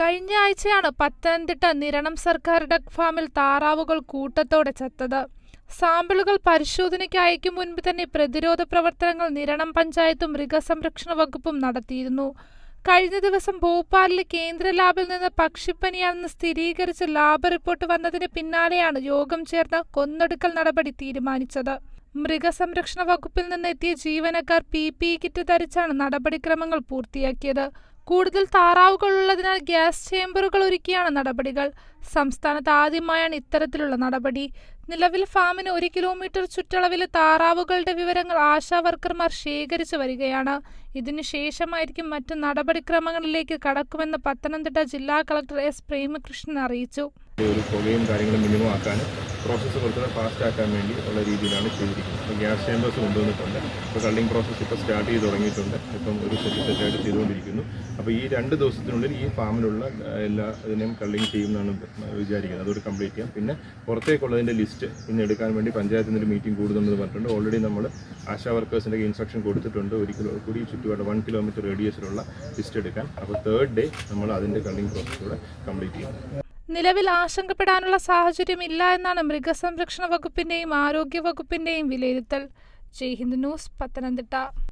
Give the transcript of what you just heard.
കഴിഞ്ഞ ആഴ്ചയാണ് പത്തനംതിട്ട നിരണം സർക്കാർ ഡക് ഫാമിൽ താറാവുകൾ കൂട്ടത്തോടെ ചത്തത്. സാമ്പിളുകൾ പരിശോധനയ്ക്ക് അയക്കും മുൻപ് തന്നെ പ്രതിരോധ പ്രവർത്തനങ്ങൾ നിരണം പഞ്ചായത്തും മൃഗസംരക്ഷണ വകുപ്പും നടത്തിയിരുന്നു. കഴിഞ്ഞ ദിവസം ഭോപ്പാലിലെ കേന്ദ്ര ലാബിൽ നിന്ന് പക്ഷിപ്പനിയാണെന്ന് സ്ഥിരീകരിച്ച ലാബ് റിപ്പോർട്ട് വന്നതിന് പിന്നാലെയാണ് യോഗം ചേർന്ന് കൊന്നൊടുക്കൽ നടപടി തീരുമാനിച്ചത്. മൃഗസംരക്ഷണ വകുപ്പിൽ നിന്നെത്തിയ ജീവനക്കാർ പി പി കിറ്റ് ധരിച്ചാണ് നടപടിക്രമങ്ങൾ പൂർത്തിയാക്കിയത്. കൂടുതൽ താറാവുകൾ ഉള്ളതിനാൽ ഗ്യാസ് ചേംബറുകൾ ഒരുക്കിയാണ് നടപടികൾ. സംസ്ഥാനത്ത് ആദ്യമായാണ് ഇത്തരത്തിലുള്ള നടപടി. നിലവിൽ ഫാമിന് ഒരു കിലോമീറ്റർ ചുറ്റളവിൽ താറാവുകളുടെ വിവരങ്ങൾ ആശാവർക്കർമാർ ശേഖരിച്ചു വരികയാണ്. ഇതിനു ശേഷമായിരിക്കും മറ്റു നടപടിക്രമങ്ങളിലേക്ക് കടക്കുമെന്ന് പത്തനംതിട്ട ജില്ലാ കളക്ടർ എസ് പ്രേമകൃഷ്ണൻ അറിയിച്ചു. ഒരു പുകയും കാര്യങ്ങളും മിനിമം പ്രോസസ്സ് കുറച്ചുകൂടെ ഫാസ്റ്റ് ആക്കാൻ വേണ്ടി ഉള്ള രീതിയിലാണ് ചെയ്തിരിക്കുന്നത്. ഇപ്പോൾ ഗ്യാസ് ചേമ്പേഴ്സ് കൊണ്ടുവന്നിട്ടുണ്ട്. ഇപ്പോൾ കള്ളിങ് പ്രോസസ്സ് ഇപ്പോൾ സ്റ്റാർട്ട് ചെയ്ത് തുടങ്ങിയിട്ടുണ്ട്. ഇപ്പം ഒരു സെറ്റ് സെറ്റായിട്ട് ചെയ്തുകൊണ്ടിരിക്കുന്നു. അപ്പോൾ ഈ രണ്ട് ദിവസത്തിനുള്ളിൽ ഈ ഫാമിലുള്ള എല്ലാ ഇതിനെയും കള്ളിങ് ചെയ്യുമെന്നാണ് വിചാരിക്കുന്നത്. അതോട് കംപ്ലീറ്റ് ചെയ്യാം. പിന്നെ പുറത്തേക്കുള്ളതിന്റെ ലിസ്റ്റ് ഇന്ന് എടുക്കാൻ വേണ്ടി പഞ്ചായത്തിൽ നിന്നൊരു മീറ്റിംഗ് കൂടുന്നുണ്ടെന്ന് പറഞ്ഞിട്ടുണ്ട്. ഓൾറെഡി നമ്മൾ ആശാ വർക്കേഴ്സിന്റെ ഇൻസ്ട്രക്ഷൻ കൊടുത്തിട്ടുണ്ട്. ഒരു കിലോ കൂടി ചുറ്റുപാട് വൺ കിലോമീറ്റർ റേഡിയസിലുള്ള ലിസ്റ്റ് എടുക്കാൻ. അപ്പോൾ തേർഡ് ഡേ നമ്മൾ അതിന്റെ കള്ളിങ് പ്രോസസ് കൂടെ കംപ്ലീറ്റ് ചെയ്യും. നിലവിൽ ആശങ്കപ്പെടാനുള്ള സാഹചര്യം ഇല്ല എന്നാണ് മൃഗസംരക്ഷണ വകുപ്പിന്റെയും ആരോഗ്യ വകുപ്പിന്റെയും വിലയിരുത്തൽ. ജയ്ഹിന്ദ് ന്യൂസ് പത്തനംതിട്ട.